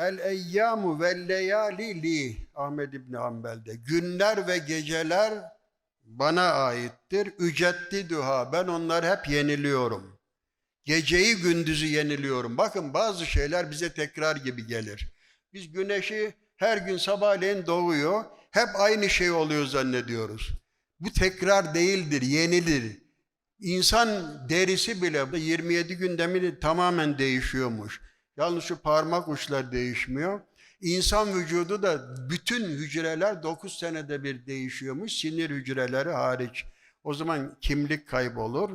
El eyyamu ve leyali li Ahmed İbni Hanbel'de. Günler ve geceler bana aittir. Üceddiduha ben onları hep yeniliyorum. Geceyi gündüzü yeniliyorum. Bakın bazı şeyler bize tekrar gibi gelir. Biz güneşi her gün sabahleyin doğuyor. Hep aynı şey oluyor zannediyoruz. Bu tekrar değildir, yenilir. İnsan derisi bile 27 günde mi tamamen değişiyormuş. Yalnız şu parmak uçları değişmiyor. İnsan vücudu da bütün hücreler 9 senede bir değişiyormuş. Sinir hücreleri hariç. O zaman kimlik kaybolur.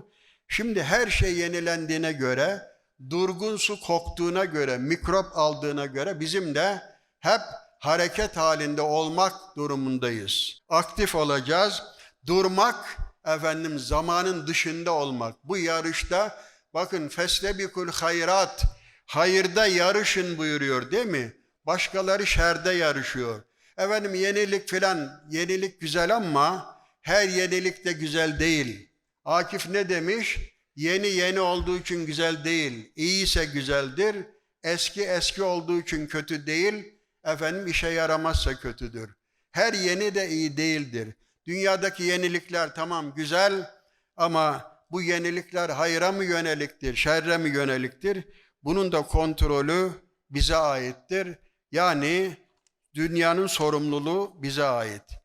Şimdi her şey yenilendiğine göre, durgun su koktuğuna göre, mikrop aldığına göre bizim de hep hareket halinde olmak durumundayız. Aktif olacağız. Durmak efendim zamanın dışında olmak. Bu yarışta bakın feslebikul hayrat hayırda yarışın buyuruyor değil mi? Başkaları şerde yarışıyor. Efendim yenilik filan yenilik güzel ama her yenilik de güzel değil. Akif ne demiş? Yeni yeni olduğu için güzel değil. İyi ise güzeldir. Eski eski olduğu için kötü değil. Efendim işe yaramazsa kötüdür. Her yeni de iyi değildir. Dünyadaki yenilikler tamam güzel ama bu yenilikler hayra mı yöneliktir, şerre mi yöneliktir? Bunun da kontrolü bize aittir. Yani dünyanın sorumluluğu bize ait.